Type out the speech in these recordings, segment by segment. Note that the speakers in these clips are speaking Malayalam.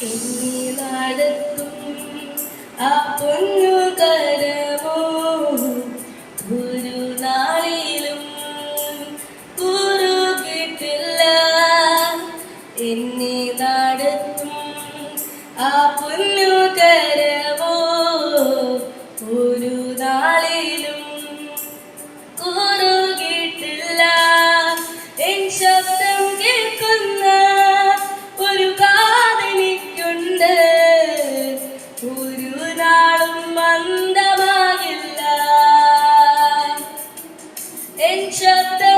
തിങ്ങിവാടത്തും ആ പൊന്നു കരമോ ഒരു നാളിലും കുറുകിട്ടില്ല. എന്നെ നാടത്തും. ആ പൊന്നു കരമോ ഒരു Angel.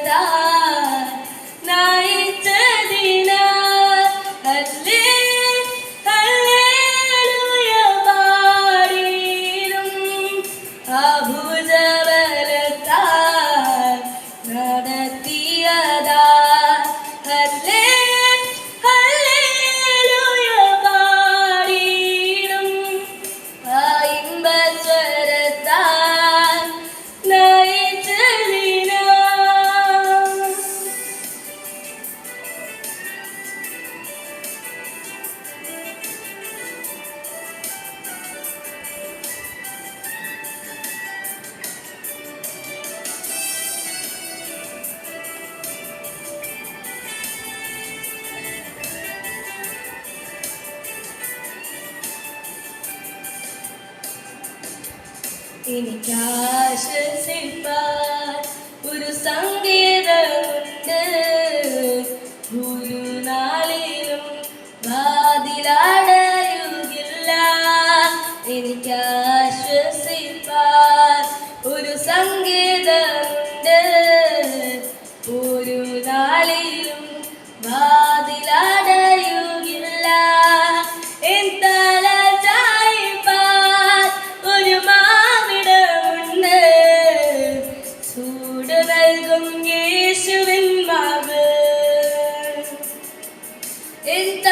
இருந்தார் എനിക്കാശ്വസിപ്പാൻ ഒരു സംഗീതമുണ്ട് ഗുരുനാളിലും വാതിലാടയുകില്ല എനിക്കാ إذ